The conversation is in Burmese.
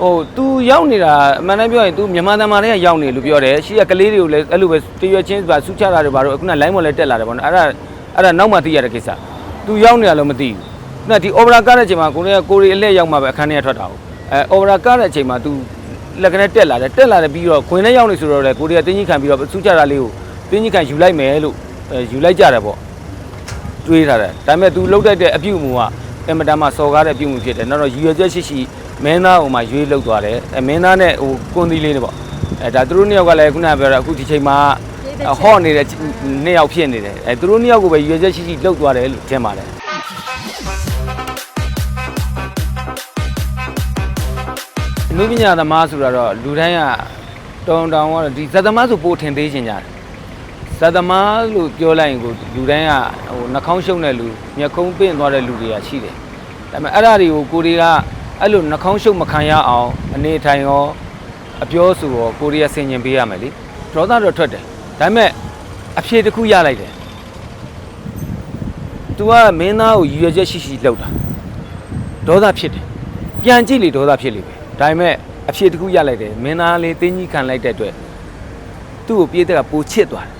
ဟို तू ရောက်နေတာအမှန်တမ်းပြောရင် तू မြန်မာတမန်တွေကရောက်နေလို့ပြောတယ်ရှေ့ကကလေးတွေကိုလည်းအဲ့လိုပဲတရွက်ချင်းပါဆူချတာတွေဘာလို့အခုန line ပေါ်လည်းတက်လာတယ်ပေါ့နော်အဲ့ဒါအဲ့ဒါနောက်မှသိရတဲ့ကိစ္စ तू ရောက်နေတာလို့မသိဘူးခုနဒီ opera ကားတဲ့အချိန်မှာကိုရီးယားကိုရီအလှည့်ရောက်မှပဲအခန်းထဲကထွက်တာဟုတ်အဲ opera ကားတဲ့အချိန်မှာ तू လက်ကနဲ့တက်လာတယ်တက်လာတယ်ပြီးတော့ခွင်ထဲရောက်နေဆိုတော့လေကိုရီးယားတင်းကြီးခံပြီးတော့ဆူချတာလေးကိုတင်းကြီးခံယူလိုက်မယ်လို့အဲယူလိုက်ကြတယ်ပေါ့ တွေးထားတယ်ဒါပေမဲ့ तू လှုပ်တတ်တဲ့အပြုအမူကအင်မတန်မှစော်ကားတဲ့အပြုအမူဖြစ်တယ်နောက်တော့ရည်ရွယ်ချက်ရှိရှိ မင်းသားဟိုမှာရွေးလှုပ်သွားတယ်အဲမင်းသားနဲ့ဟိုကွန်သီလေးတွေပေါ့အဲဒါသူတို့နှစ်ယောက်ကလည်းခုနကပြောတာအခုဒီချိန်မှာဟော့နေတဲ့နှစ်ယောက်ဖြစ်နေတယ်အဲသူတို့နှစ်ယောက်ကိုပဲရည်ရွယ်ချက်ရှိရှိလှုပ်သွားတယ်လို့ထင်ပါတယ်အနုပညာသမားဆိုတာတော့လူတိုင်းကတောင်းတောင်းကတော့ဒီဇတ်သမားဆိုပို့ထင်သေးခြင်းကြတယ်ဇတ်သမားလို့ပြောလိုက်ရင်ကိုလူတိုင်းကဟိုနှာခေါင်းရှုံတဲ့လူမျက်ခုံးပင့်သွားတဲ့လူတွေကရှိတယ်ဒါပေမဲ့အဲ့ဒါတွေကိုကိုရီးယား အဲ့လိုနှာခေါင်းရှုံမခံရအောင်အနေထိုင်ရောအပြောဆိုရောကိုရီးယားဆင်ញင်ပေးရမယ်လေဒေါသတော့ထွက်တယ်ဒါပေမဲ့အဖြေတစ်ခုရလိုက်တယ် तू ကမင်းသားကိုရည်ရွယ်ချက်ရှိရှိလှုပ်တာဒေါသဖြစ်တယ်ပြန်ကြည့်လေဒေါသဖြစ်လေပဲဒါပေမဲ့အဖြေတစ်ခုရလိုက်တယ်မင်းသားလေးတင်းကြီးခံလိုက်တဲ့အတွက်သူ့ကိုပြေးတဲ့ကပိုချစ်သွားတယ်